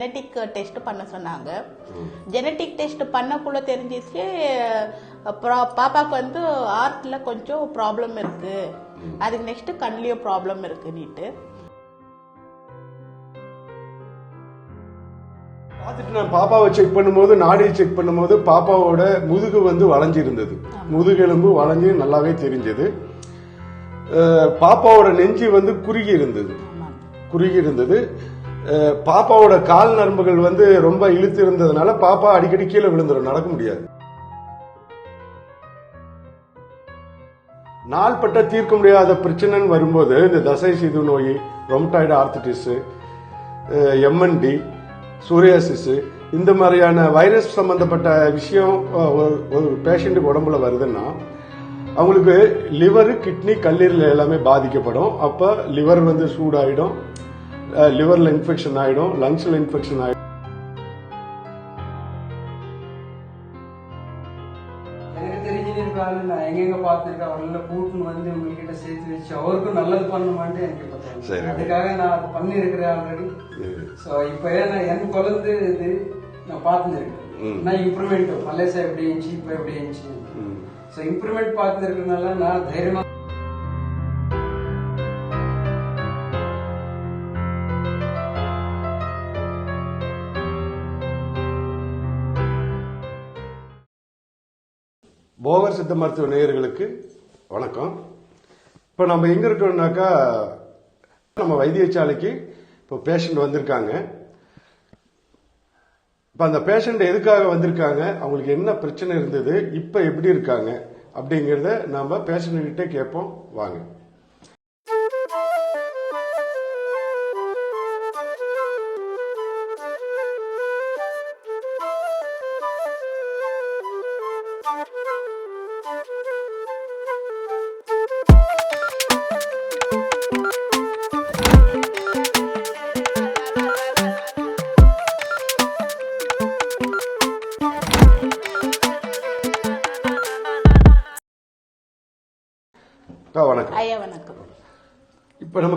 Genetic test பண்ண சொன்னாங்க. Genetic test பண்ணக்குள்ள தெரிஞ்சிச்சு அப்புறம் பாப்பாக்கு வந்து ஹார்ட்ல கொஞ்சம் ப்ராப்ளம் இருக்கு. அதுக்கு நெக்ஸ்ட் கண்லயும் ப்ராப்ளம் இருக்குன்னுட்டு. பார்த்துட்டு நான் பாப்பாவை செக் பண்ணும்போது நாடியை செக் பண்ணும்போது பாப்பாவோட முதுகு வந்து வளைஞ்சிருந்தது. முதுகெலும்பு வளைஞ்சு நல்லாவே தெரிஞ்சது. பாப்பாவோட நெஞ்சு வந்து குறுகி இருந்தது. குறுகி இருந்தது. பாப்பாவோட கால் நரம்புகள் வந்து ரொம்ப இழுத்து இருந்ததுனால பாப்பா அடிக்கடி கீழே விழுந்துடும் நடக்க முடியாது. நாள்பட்ட தீர்க்க முடியாத பிரச்சனைன்னு வரும்போது இந்த தசை சிது நோய் ரொமட்டாய்டு ஆர்த்திட்டிஸ் எம்என்டி சூரியாசிஸ் இந்த மாதிரியான வைரஸ் சம்பந்தப்பட்ட விஷயம் ஒரு- ஒரு பேஷண்ட்டுக்கு உடம்புல வருதுன்னா அவங்களுக்கு லிவர் கிட்னி கல்லீரல் எல்லாமே பாதிக்கப்படும். அப்போ லிவர் வந்து சூடாயிடும். லிவர்ல இன்ஃபெக்ஷன் ஆயிடும் லங்ஸ்ல இன்ஃபெக்ஷன் நான் எங்கெங்க பார்த்திருக்கேன் அவங்கள கூட்டுன்னு வந்து உங்ககிட்ட சேர்த்து வச்சு அவருக்கும் நல்லது பண்ணணுமான்ட்டு எனக்கு இப்ப அதுக்காக நான் பண்ணியிருக்கிறேன் ஆல்ரெடி ஸோ இப்போ ஏன்னா என் குழந்தை இது நான் பார்த்துருக்கேன். நான் இம்ப்ரூவ்மெண்ட் மலேசியா எப்படி இருந்துச்சு இப்போ எப்படி இருந்துச்சு ஸோ இம்ப்ரூவ்மெண்ட் பார்த்துருக்கனால நான் தைரியமா போகர் சித்த மருத்துவ நேயர்களுக்கு வணக்கம். இப்போ நம்ம எங்க இருக்கோம்னாக்கா நம்ம வைத்தியசாலைக்கு இப்போ பேஷண்ட் வந்திருக்காங்க. இப்போ அந்த பேஷண்ட் எதுக்காக வந்திருக்காங்க? அவங்களுக்கு என்ன பிரச்சனை இருந்தது? இப்போ எப்படி இருக்காங்க? அப்படிங்கிறத நாம பேஷண்ட் கேட்போம். வாங்க.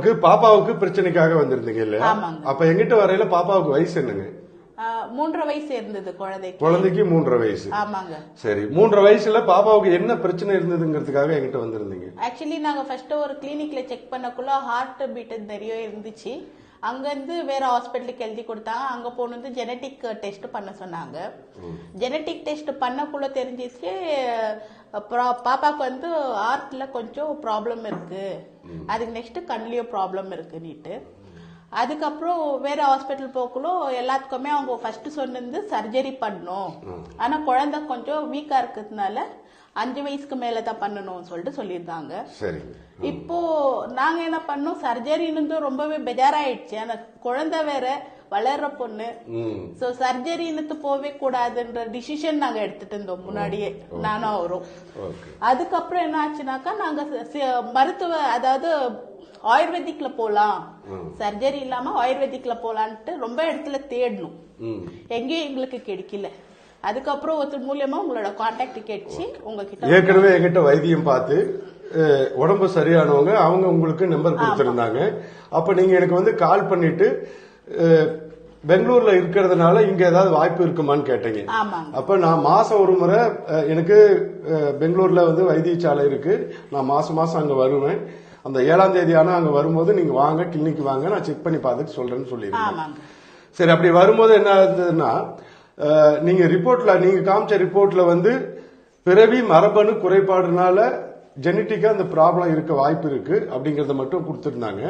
நமக்கு பாப்பாவுக்கு பிரச்சனைக்காக வந்திருந்தீங்க இல்லையா. அப்ப எங்கிட்ட வரையில பாப்பாவுக்கு வயசு என்னங்க? மூன்றரை வயசு இருந்தது குழந்தைக்கு. குழந்தைக்கு மூன்றரை வயசு. ஆமாங்க. சரி மூன்றரை வயசுல பாப்பாவுக்கு என்ன பிரச்சனை இருந்ததுங்கிறதுக்காக எங்கிட்ட வந்திருந்தீங்க? ஆக்சுவலி நாங்க ஃபர்ஸ்ட் ஒரு கிளினிக்ல செக் பண்ணக்குள்ள ஹார்ட் பீட் நிறைய இருந்துச்சு. அங்கிருந்து வேற ஹாஸ்பிட்டலுக்கு எழுதி கொடுத்தாங்க அங்க போனது ஜெனட்டிக் டெஸ்ட் பண்ண சொன்னாங்க. ஜெனட்டிக் டெஸ்ட் பண்ணக்குள்ள தெரிஞ்சிச்சு அப்புறம் பாப்பாக்கு வந்து ஹார்ட்ல கொஞ்சம் ப்ராப்ளம் இருக்கு. அதுக்கு நெக்ஸ்ட் கண்லயும் ப்ராப்ளம் இருக்குன்னுட்டு. அதுக்கப்புறம் வேற ஹாஸ்பிட்டல் போக்குள்ள எல்லாத்துக்குமே அவங்க ஃபர்ஸ்ட் சொன்னது சர்ஜரி பண்ணணும் ஆனா குழந்தை கொஞ்சம் வீக்கா இருக்கிறதுனால அஞ்சு வயசுக்கு மேல தான் பண்ணணும்னு சொல்லிட்டு சொல்லியிருந்தாங்க. இப்போ நாங்க என்ன பண்ணோம்? சர்ஜரின்னு ரொம்பவே பெஜாராயிடுச்சு. ஆனா குழந்தை வேற வளர்ற பொண்ணு. சோ சர்ஜரின்னு போவே கூடாதுன்ற டிசிஷன் நாங்க எடுத்துட்டு இருந்தோம் முன்னாடியே. நானும் அவரும். அதுக்கப்புறம் என்ன ஆச்சுனாக்கா நாங்க மருத்துவ அதாவது ஆயுர்வேதிக்ல போலாம். சர்ஜரி இல்லாம ஆயுர்வேதிக்ல போலான்ட்டு ரொம்ப இடத்துல தேடணும். எங்கேயும் எங்களுக்கு கிடைக்கல. அதுக்கப்புறம் ஒருத்தர் மூலியமா உங்களோட கான்டாக்ட் கேட்டுச்சு. உங்ககிட்ட ஏற்கனவே என்கிட்ட வைத்தியம் பார்த்து உடம்பு சரியானவங்க அவங்க உங்களுக்கு நம்பர் கொடுத்திருந்தாங்க. அப்ப நீங்க எனக்கு வந்து கால் பண்ணிட்டு பெங்களூர்ல இருக்கிறதுனால இங்க ஏதாவது வாய்ப்பு இருக்குமான்னு கேட்டீங்க. அப்ப நான் மாசம் ஒரு முறை எனக்கு பெங்களூர்ல வந்து வைத்தியசாலை இருக்கு. நான் மாசம் மாசம் அங்க வருவேன். அந்த ஏழாம் தேதி ஆனா அங்க வரும்போது நீங்க வாங்க கிளினிக் வாங்க நான் செக் பண்ணி பார்த்துட்டு சொல்றேன்னு சொல்லியிருக்கேன் சரி அப்படி வரும்போது என்ன இருந்ததுன்னா அஹ், நீங்க ரிப்போர்ட்ல நீங்க காமிச்ச ரிப்போர்ட்ல வந்து பிறவி மரபணு குறைபாடுனால ஜெனட்டிக்கா அந்த ப்ராப்ளம் இருக்க வாய்ப்பு இருக்கு அப்படிங்கறத மட்டும் கொடுத்திருந்தாங்க.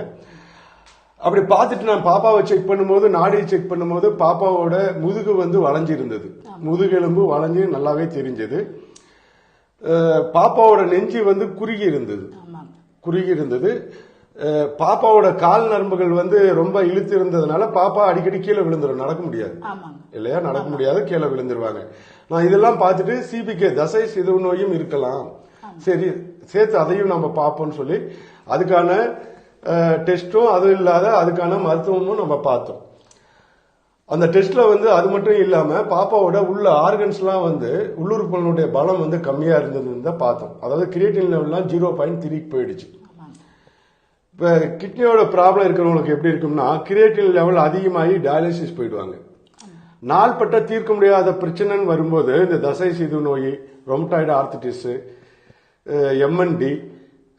அப்படி பார்த்துட்டு நான் பாப்பாவை செக் பண்ணும்போது நாடியை செக் பண்ணும்போது பாப்பாவோட முதுகு வந்து வளைஞ்சிருந்தது. முதுகெலும்பு வளைஞ்சு நல்லாவே தெரிஞ்சது. பாப்பாவோட நெஞ்சு வந்து குறுகி இருந்தது. குறுகி இருந்தது. பாப்பாவோட கால் நரம்புகள் வந்து ரொம்ப இழுத்து இருந்ததுனால பாப்பா அடிக்கடி கீழே விழுந்துரும். நடக்க முடியாது. இல்லையா? நடக்க முடியாது. கீழே விழுந்துருவாங்க. நான் இதெல்லாம் பார்த்துட்டு சிபிகே தசை சிது நோயும் இருக்கலாம். சரி சேர்த்து அதையும் நம்ம பார்ப்போம்னு சொல்லி அதுக்கான டெஸ்ட்டும் அதுவும் இல்லாத அதுக்கான மருத்துவமும் நம்ம பார்த்தோம். அந்த டெஸ்ட்ல வந்து அது மட்டும் இல்லாம பாப்பாவோட உள்ள ஆர்கன்ஸ்லாம் வந்து உள்ளுறுப்புகளுடைய பலம் வந்து கம்மியா இருந்ததுன்னு தான் பார்த்தோம். அதாவது கிரியேட்டின் லெவல்லாம் ஜீரோ பாயிண்ட் த்ரீ போயிடுச்சு. இப்போ கிட்னியோட ப்ராப்ளம் இருக்கிறவங்களுக்கு எப்படி இருக்கும்னா கிரியேட்டின் லெவல் அதிகமாகி டயாலிசிஸ் போயிடுவாங்க. நாள்பட்ட தீர்க்க முடியாத பிரச்சனைன்னு வரும்போது இந்த தசை சிது நோய் ரொமட்டாய்டு ஆர்த்திட்டிஸு எம்என்டி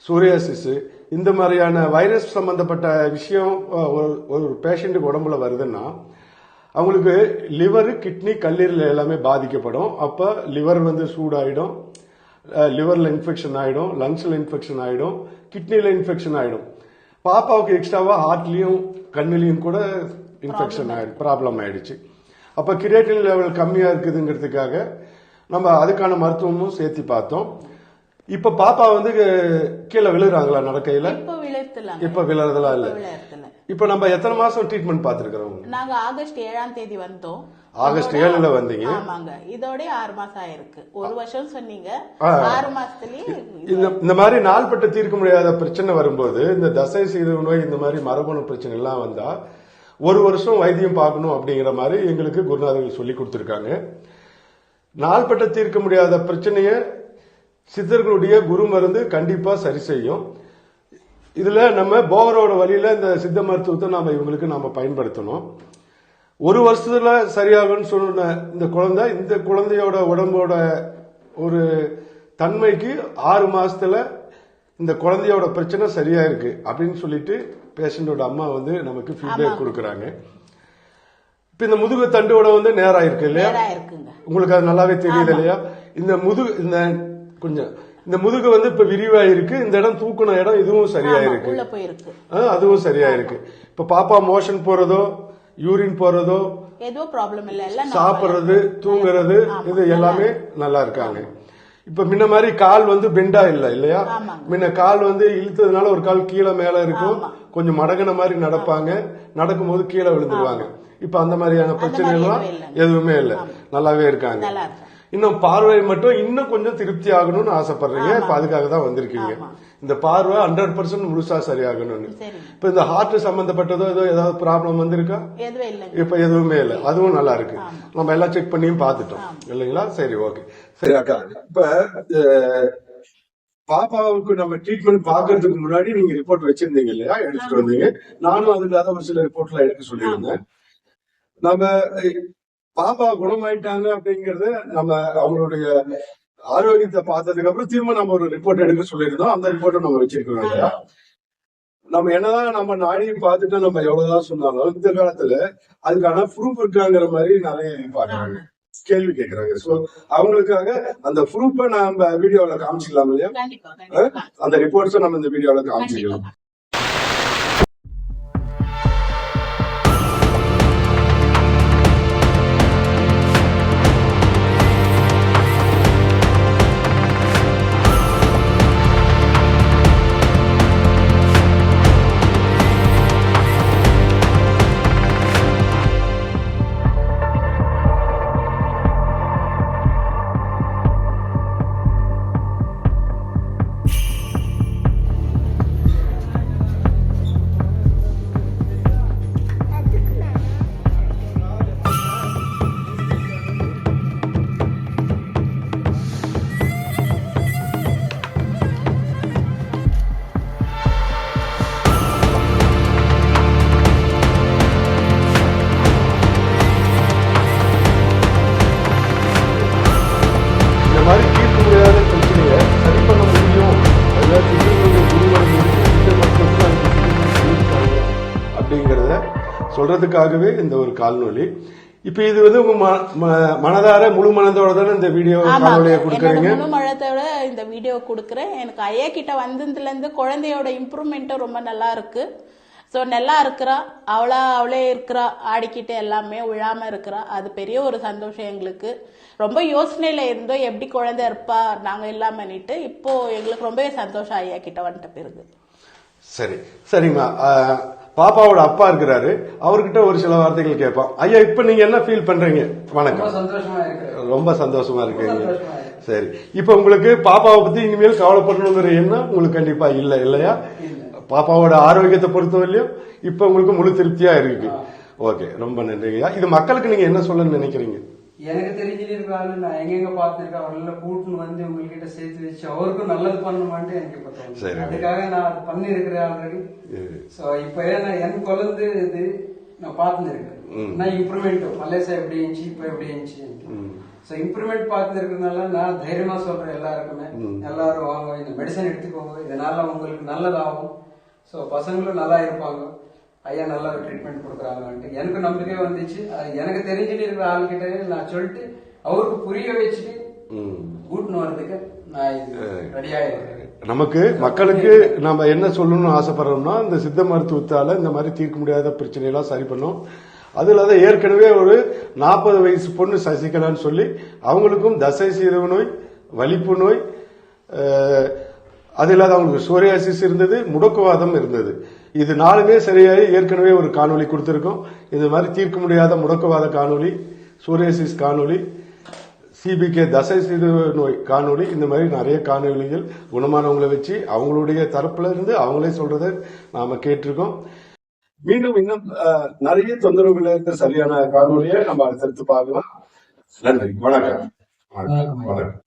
சூரியாசிஸு இந்த மாதிரியான வைரஸ் சம்பந்தப்பட்ட விஷயம் ஒரு- ஒரு பேஷண்ட்டுக்கு உடம்புல வருதுன்னா அவங்களுக்கு லிவர் கிட்னி கல்லீரல் எல்லாமே பாதிக்கப்படும். அப்போ லிவர் வந்து சூடாயிடும் லிவரில் இன்ஃபெக்ஷன் ஆகிடும் லங்ஸில் இன்ஃபெக்ஷன் ஆகிடும் கிட்னியில் இன்ஃபெக்ஷன் ஆகிடும் பாப்பாவுக்கு எக்ஸ்ட்ராவா ஹார்ட்லயும் கண்ணுலயும் கூட இன்ஃபெக்ஷன் ஆயிடும் ப்ராப்ளம் ஆயிடுச்சு. அப்ப கிரியேட்டின் லெவல் கம்மியா இருக்குதுங்கிறதுக்காக நம்ம அதுக்கான மருத்துவமும் சேர்த்து பார்த்தோம். இப்ப பாப்பா வந்து கீழே விழுறாங்களா நடக்கையில? இப்போ விழுறதெல்லாம் இல்ல. இப்போ நம்ம எத்தனை மாசம் ட்ரீட்மெண்ட் பார்த்திருக்கிறோம்? நாங்க ஆகஸ்ட் ஏழாம் தேதி வந்தோம். ஆகஸ்ட் ஏழுல வந்தீங்க. ஆமாங்க. இதோட ஆறு மாசம் ஆயிருக்கு. ஒரு வருஷம் சொன்னீங்க. ஆறு மாசத்துலயே இந்த இந்த மாதிரி நாள்பட்ட தீர்க்க முடியாத பிரச்சனை வரும்போது இந்த தசை சீரக நோய் இந்த மாதிரி மரபணு பிரச்சனை எல்லாம் வந்தா ஒரு வருஷம் வைத்தியம் பார்க்கணும் அப்படிங்கிற மாதிரி எங்களுக்கு குருநாதர்கள் சொல்லி கொடுத்துருக்காங்க. நாள்பட்ட தீர்க்க முடியாத பிரச்சனைய சித்தர்களுடைய குரு மருந்து கண்டிப்பா சரி செய்யும். இதுல நம்ம போகரோட வழியில இந்த சித்த மருத்துவத்தை நாம இவங்களுக்கு நாம பயன்படுத்தணும். ஒரு வருஷத்துல சரியாகும்னு சொன்ன இந்த குழந்தை இந்த குழந்தையோட உடம்போட ஒரு தன்மைக்கு ஆறு மாசத்துல இந்த குழந்தையோட பிரச்சனை சரியா இருக்கு அப்படின்னு சொல்லிட்டு பேஷண்டோட அம்மா வந்து நமக்கு ஃபீட்பேக் கொடுக்கறாங்க. இப்ப இந்த முதுகு தண்டோட வந்து நேரா இருக்கு இல்லையா உங்களுக்கு அது நல்லாவே தெரியுது இல்லையா? இந்த முதுகு இந்த கொஞ்சம் இந்த முதுகு வந்து இப்ப விரிவா இருக்கு இந்த இடம் தூக்குன இடம் இதுவும் சரியா ஆமா, இருக்கு உள்ள போயிருக்கு. ஆ, அதுவும் சரியா இருக்கு இப்ப பாப்பா மோஷன் போறதோ யூரின் போறதோ எதுவும் ப்ராப்ளம் இல்ல எல்லாம். சாப்பிடுறது தூங்குறது இது எல்லாமே நல்லா இருக்காங்க. இப்ப முன்ன மாதிரி கால் வந்து பெண்டா இல்ல இல்லையா. முன்ன கால் வந்து இழுத்ததுனால ஒரு கால் கீழே மேல இருக்கும். கொஞ்சம் மடங்கின மாதிரி நடப்பாங்க. நடக்கும்போது கீழே விழுந்துருவாங்க. இப்ப அந்த மாதிரியான பிரச்சனை எல்லாம் எதுவும் இல்ல. நல்லாவே இருக்காங்க. இன்னும் பார்வை மட்டும் இன்னும் கொஞ்சம் திருப்தி ஆகணும்னு ஆசைப்படுறீங்க. இப்ப அதுக்காக தான் வந்திருக்கீங்க. இந்த பார்வை ஹண்ட்ரட் பர்சன்ட் முழுசா சரியாகணும்னு. சரி. இப்ப இந்த ஹார்ட் சம்பந்தப்பட்டதோ ஏதோ ஏதாவது ப்ராப்ளம் வந்திருக்கா? இப்ப எதுவுமே இல்ல. அதுவும் நல்லா இருக்கு. நம்ம எல்லாம் செக் பண்ணியும் பார்த்துட்டோம். இல்லைங்களா? சரி ஓகே சரி அக்கா இப்ப பாப்பாவுக்கு நம்ம ட்ரீட்மெண்ட் பாக்குறதுக்கு முன்னாடி நீங்க ரிப்போர்ட் வச்சிருந்தீங்க இல்லையா? எடுத்துட்டு வந்தீங்க. நானும் அது இல்லாத ஒரு சில ரிப்போர்ட்லாம் எடுக்க சொல்லியிருந்தேன். நம்ம பாப்பா குணமாயிட்டாங்க அப்படிங்கறது நம்ம அவங்களுடைய ஆரோக்கியத்தை பார்த்ததுக்கு அப்புறம் திரும்ப நம்ம ஒரு ரிப்போர்ட் எடுக்க சொல்லியிருந்தோம். அந்த ரிப்போர்ட்டை நம்ம வச்சிருக்கோம் இல்லையா? நம்ம என்னதான் நம்ம நாடியும் பார்த்துட்டு நம்ம எவ்வளவுதான் சொன்னாலும் இந்த காலத்துல அதுக்கான ப்ரூஃப் இருக்காங்கிற மாதிரி நிறைய பாக்குறாங்க கேள்வி கேக்குறாங்க சோ அவங்களுக்காக அந்த ப்ரூஃபை நம்ம வீடியோல காமிச்சிக்கலாம் இல்லையா? அந்த ரிப்போர்ட்ஸை நம்ம இந்த வீடியோல காமிச்சிக்கலாம். சொல்றதுக்காகவே இந்த ஒரு கால்நொலி. இப்ப இது வந்து உங்க மனதார முழு மனதோட தானே இந்த வீடியோ காணொலியை கொடுக்குறீங்க? முழு மழத்தோட இந்த வீடியோ கொடுக்குறேன். எனக்கு ஐயா கிட்ட வந்ததுல இருந்து குழந்தையோட இம்ப்ரூவ்மெண்ட்டும் ரொம்ப நல்லா இருக்கு. ஸோ நல்லா இருக்கிறா. அவளா அவளே இருக்கிறா. ஆடிக்கிட்டு எல்லாமே விழாம இருக்கிறா. அது பெரிய ஒரு சந்தோஷம் எங்களுக்கு. ரொம்ப யோசனையில இருந்தோம். எப்படி குழந்தை இருப்பா? நாங்க இல்லாமன்னுட்டு இப்போ எங்களுக்கு ரொம்பவே சந்தோஷம் ஐயா கிட்ட வந்துட்ட பிறகு. சரி. சரிம்மா. பாப்பாவோட அப்பா இருக்கிறாரு. அவர்கிட்ட ஒரு சில வார்த்தைகள் கேட்போம். ஐயா இப்ப நீங்க என்ன ஃபீல் பண்றீங்க? வணக்கம். ரொம்ப சந்தோஷமா இருக்கீங்க. சரி. இப்ப உங்களுக்கு பாப்பாவை பத்தி இனிமேல் கவலைப்படணுங்கிற எண்ணம் உங்களுக்கு கண்டிப்பா இல்ல இல்லையா? பாப்பாவோட ஆரோக்கியத்தை பொறுத்தவரையிலும் இப்ப உங்களுக்கு முழு திருப்தியா இருக்கு. ஓகே ரொம்ப நன்றிங்கய்யா. இது மக்களுக்கு நீங்க என்ன சொல்ல நினைக்கிறீங்க? எனக்கு தெரிஞ்சு இருக்கிற ஆளு நான் எங்கெங்க பார்த்திருக்கேன் அவரெல்லாம் கூட்டுன்னு வந்து உங்ககிட்ட சேர்த்து வச்சு அவருக்கும் நல்லது பண்ணணுமான்ட்டு எனக்கு இப்ப. தோணுது. அதுக்காக நான் பண்ணிருக்கிறேன் ஆல்ரெடி சோ இப்ப ஏன்னா என் குழந்தை இது நான் பார்த்துருக்கேன். நான் இம்ப்ரூவ்மெண்ட் மலேசியா எப்படி இருந்துச்சு இப்ப எப்படி இருந்துச்சு சோ இம்ப்ரூவ்மெண்ட் பார்த்து இருக்கிறதுனால நான் தைரியமா சொல்றேன் எல்லாருக்குமே. எல்லாரும் வாங்க இந்த மெடிசன் எடுத்துக்கோங்க இதனால உங்களுக்கு நல்லதாகும். சோ பசங்களும் நல்லா இருப்பாங்க. ஐயா நல்லா ட்ரீட்மெண்ட் கொடுக்குறாங்கன்ட்டு. எனக்கு நம்பிக்கை வந்துச்சு. எனக்கு தெரிஞ்சுட்டு இருக்கிற ஆள்கிட்ட நான் சொல்லிட்டு அவருக்கு புரிய வச்சுட்டு கூட்டின்னு வர்றதுக்கு நான் ரெடியா இருக்கிறேன் நமக்கு மக்களுக்கு நம்ம என்ன சொல்லணும்னு ஆசைப்படுறோம்னா இந்த சித்த மருத்துவத்தால இந்த மாதிரி தீர்க்க முடியாத பிரச்சனையெல்லாம் சரி பண்ணும். அது இல்லாத ஏற்கனவே ஒரு நாற்பது வயசு பொண்ணு சசிகலான்னு சொல்லி அவங்களுக்கும் தசை சீரவு நோய் வலிப்பு நோய் அது இல்லாத அவங்களுக்கு சோரியாசிஸ் இருந்தது முடக்குவாதம் இருந்தது. இது நாலுமே சரியாகி ஏற்கனவே ஒரு காணொளி கொடுத்திருக்கோம். இது மாதிரி தீர்க்க முடியாத முடக்குவாத காணொளி சோரியாசிஸ் காணொளி சிபிகே தசை சிறு நோய் காணொளி இந்த மாதிரி நிறைய காணொளிகள் குணமானவங்களை வச்சு அவங்களுடைய தரப்புல இருந்து அவங்களே சொல்றதை நாம கேட்டிருக்கோம். மீண்டும் இன்னும் நிறைய தொந்தரவுகள் இருக்க சரியான காணொலியை நம்ம அடுத்தடுத்து பார்க்கலாம். நன்றி. வணக்கம். வணக்கம்.